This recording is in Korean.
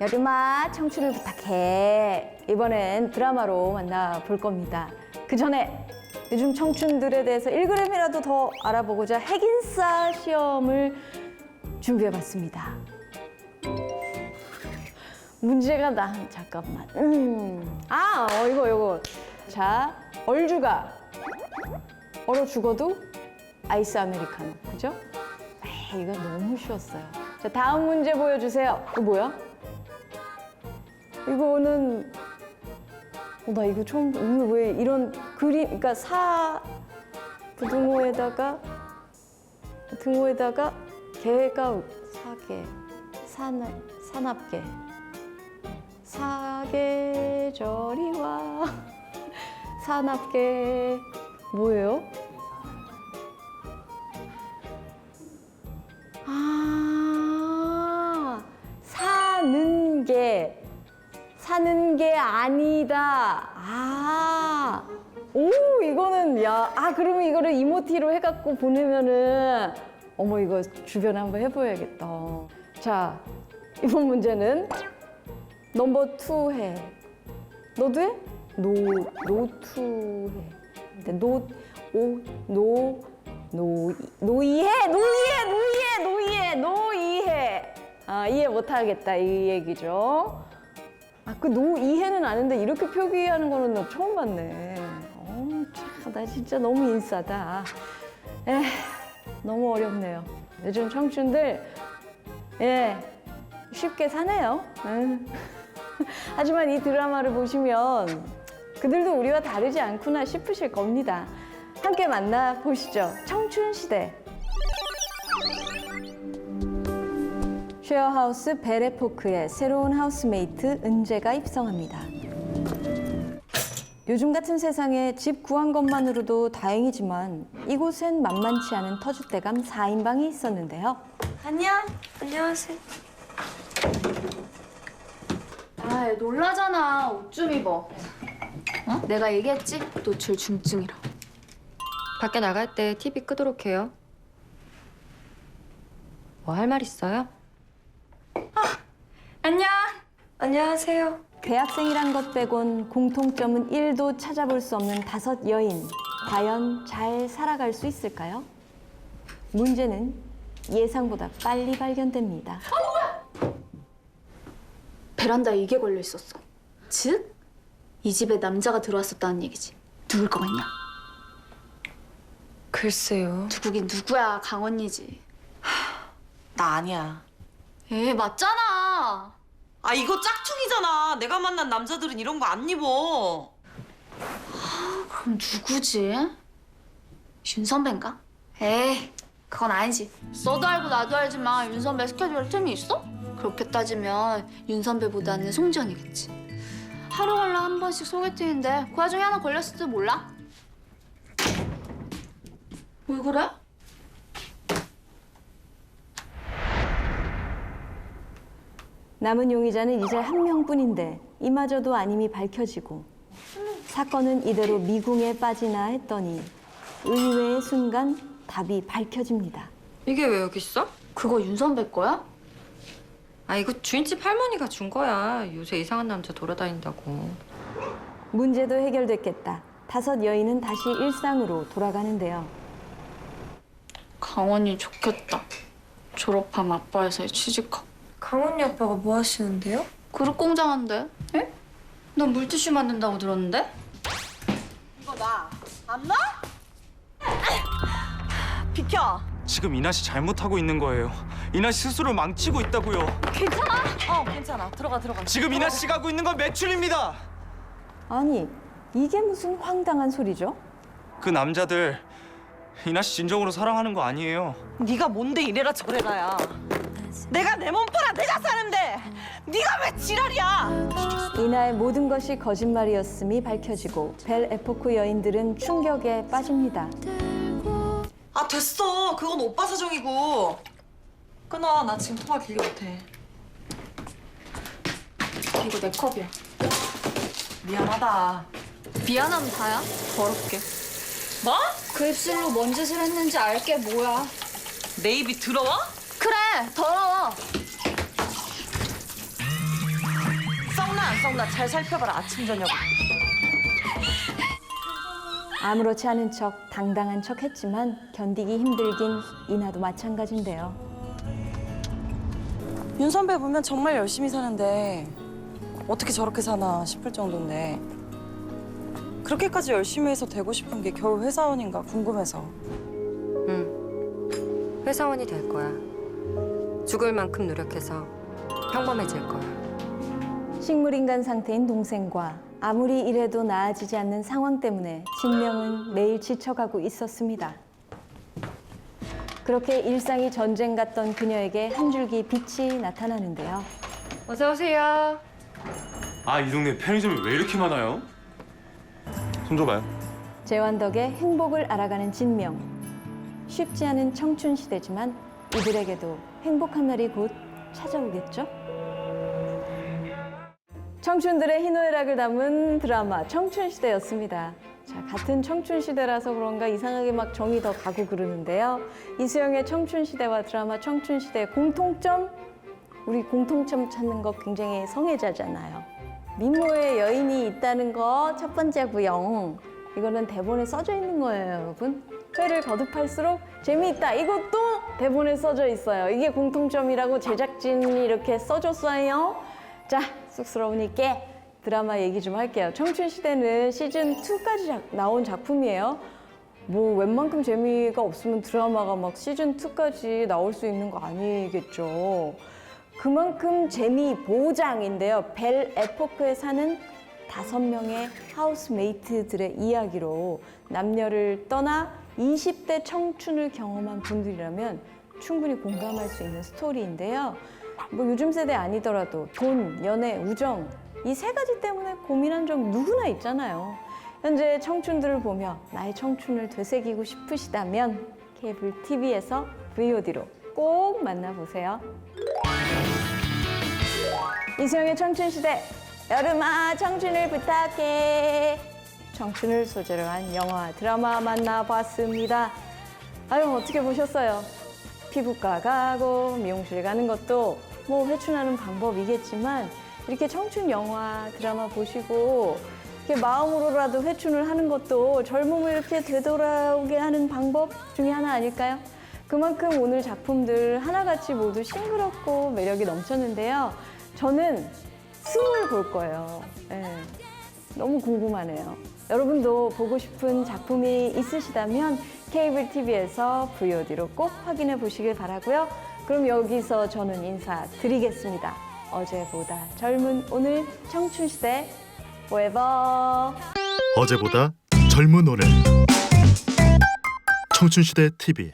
여름아 청춘을 부탁해. 이번엔 드라마로 만나볼 겁니다. 그 전에 요즘 청춘들에 대해서 1g이라도 더 알아보고자 핵인싸 시험을 준비해봤습니다. 문제가 나. 잠깐만. 음. 아 어, 이거 이거. 자 얼주가 얼어 죽어도 아이스 아메리카노. 그죠? 에이, 이거 너무 쉬웠어요. 자 다음 문제 보여주세요. 이거 뭐야? 이거는 어, 나 이거 처음 오늘 왜 이런 그림 그러니까 사 부등호에다가 등호에다가 개가 사계 산업 산업계 사계절이 와 산업계 뭐예요? 사는 게 아니다. 아, 오, 이거는, 야, 아, 그러면 이거를 이모티로 해갖고 보내면은, 어머, 이거 주변에 한번 해봐야겠다. 자, 이번 문제는 넘버 투 해. 너도 해? 노, 노투 해. 근데 노, 오, 노, 노, 노이해, 노이해, 노이해, 노이해, 노이해. 아, 이해 못하겠다, 이 얘기죠. 아, 그노 이해는 아는데 이렇게 표기하는 거는 나 처음 봤네. 어, 참, 나 진짜 너무 인싸다. 에, 너무 어렵네요. 요즘 청춘들, 예, 쉽게 사네요. 응. 하지만 이 드라마를 보시면 그들도 우리와 다르지 않구나 싶으실 겁니다. 함께 만나보시죠. 청춘시대. 쉐어하우스 베레포크에 새로운 하우스메이트 은재가 입성합니다. 요즘 같은 세상에 집 구한 것만으로도 다행이지만 이곳엔 만만치 않은 터줏대감 4인방이 있었는데요. 안녕. 안녕하세요. 아, 놀라잖아. 옷 좀 입어. 어? 내가 얘기했지? 노출 중증이라. 밖에 나갈 때 TV 끄도록 해요. 뭐 할 말 있어요? 안녕. 안녕하세요. 대학생이란 것 빼곤 공통점은 1도 찾아볼 수 없는 다섯 여인. 과연 잘 살아갈 수 있을까요? 문제는 예상보다 빨리 발견됩니다. 베란다에 이게 걸려 있었어. 즉, 이 집에 남자가 들어왔었다는 얘기지. 누굴 것 같냐? 글쎄요. 누구긴 누구야. 강언니지. 나 아니야. 에, 맞잖아. 아 이거 짝퉁이잖아. 내가 만난 남자들은 이런 거 안 입어. 그럼 누구지? 윤 선배인가? 에이, 그건 아니지. 너도 알고 나도 알지만 윤 선배 스케줄에 틈이 있어? 그렇게 따지면 윤 선배보다는 송지연이겠지. 하루 걸러 한 번씩 소개팅인데 그 와중에 하나 걸렸을지도 몰라. 왜 그래? 남은 용의자는 이제 한 명뿐인데 이마저도 아님이 밝혀지고 사건은 이대로 미궁에 빠지나 했더니 의외의 순간 답이 밝혀집니다. 이게 왜 여기 있어? 그거 윤 선배 거야? 아 이거 주인집 할머니가 준 거야. 요새 이상한 남자 돌아다닌다고. 문제도 해결됐겠다. 다섯 여인은 다시 일상으로 돌아가는데요. 강원이 좋겠다. 졸업하면 아빠 회사에 취직하고. 강원이 아빠가 뭐 하시는데요? 그릇 공장 한대. 에? 넌 물티슈 만든다고 들었는데? 이거 나. 안 나? 비켜. 지금 이나 씨 잘못하고 있는 거예요. 이나 씨 스스로 망치고 있다고요. 어 괜찮아. 들어가 들어가. 지금 이나 씨가 하고 있는 건 매출입니다. 아니, 이게 무슨 황당한 소리죠? 그 남자들 이나 씨 진정으로 사랑하는 거 아니에요. 네가 뭔데 이래라 저래라야. 내가 내 몸 팔아 내가 사는데 네가 왜 지랄이야? 이나의 모든 것이 거짓말이었음이 밝혀지고 벨 에포크 여인들은 충격에 빠집니다. 아 됐어. 그건 오빠 사정이고. 끊어. 나 지금 통화 길게 못해. 이거 내 컵이야. 미안하다. 미안하면 다야. 더럽게. 뭐? 그 입술로 뭔 짓을 했는지 알게 뭐야. 내 입이 더러워? 그래, 더러워. 안 썩나 잘 살펴봐라 아침 저녁. 아무렇지 않은 척 당당한 척 했지만 견디기 힘들긴 이나도 마찬가지인데요. 윤 선배 보면 정말 열심히 사는데 어떻게 저렇게 사나 싶을 정도인데 그렇게까지 열심히 해서 되고 싶은 게 겨우 회사원인가 궁금해서 응. 회사원이 될 거야. 죽을 만큼 노력해서 평범해질 거야. 식물인간 상태인 동생과 아무리 이래도 나아지지 않는 상황 때문에 진명은 매일 지쳐가고 있었습니다. 그렇게 일상이 전쟁 같던 그녀에게 한 줄기 빛이 나타나는데요. 어서 오세요. 아 이 동네 편의점이 왜 이렇게 많아요? 손 줘봐요. 재환 덕에 행복을 알아가는 진명. 쉽지 않은 청춘 시대지만 이들에게도 행복한 날이 곧 찾아오겠죠? 청춘들의 희노애락을 담은 드라마 청춘 시대였습니다. 자, 같은 청춘 시대라서 그런가 이상하게 막 정이 더 가고 그러는데요. 이수영의 청춘 시대와 드라마 청춘 시대의 공통점 우리 공통점 찾는 거 굉장히 성애자잖아요. 미모의 여인이 있다는 거 첫 번째고요. 이거는 대본에 써져 있는 거예요, 여러분. 회를 거듭할수록 재미있다. 이것도 대본에 써져 있어요. 이게 공통점이라고 제작진이 이렇게 써줬어요. 자, 쑥스러우니까 드라마 얘기 좀 할게요. 청춘시대는 시즌 2까지 나온 작품이에요. 뭐 웬만큼 재미가 없으면 드라마가 막 시즌 2까지 나올 수 있는 거 아니겠죠. 그만큼 재미 보장인데요. 벨 에포크에 사는 다섯 명의 하우스메이트들의 이야기로 남녀를 떠나 20대 청춘을 경험한 분들이라면 충분히 공감할 수 있는 스토리인데요. 뭐 요즘 세대 아니더라도 돈, 연애, 우정 이 세 가지 때문에 고민한 적 누구나 있잖아요. 현재 청춘들을 보며 나의 청춘을 되새기고 싶으시다면 케이블 TV에서 VOD로 꼭 만나보세요. 이수영의 청춘시대 여름아 청춘을 부탁해 청춘을 소재로 한 영화 드라마 만나봤습니다 아유 어떻게 보셨어요? 피부과 가고 미용실 가는 것도 뭐 회춘하는 방법이겠지만 이렇게 청춘 영화 드라마 보시고 이렇게 마음으로라도 회춘을 하는 것도 젊음을 이렇게 되돌아오게 하는 방법 중에 하나 아닐까요? 그만큼 오늘 작품들 하나같이 모두 싱그럽고 매력이 넘쳤는데요. 저는 승을 볼 거예요. 예, 너무 궁금하네요. 여러분도 보고 싶은 작품이 있으시다면 케이블 TV에서 VOD로 꼭 확인해 보시길 바라고요. 그럼 여기서 저는 인사드리겠습니다. 어제보다 젊은 오늘 청춘시대 forever. 어제보다 젊은 오늘 청춘시대 TV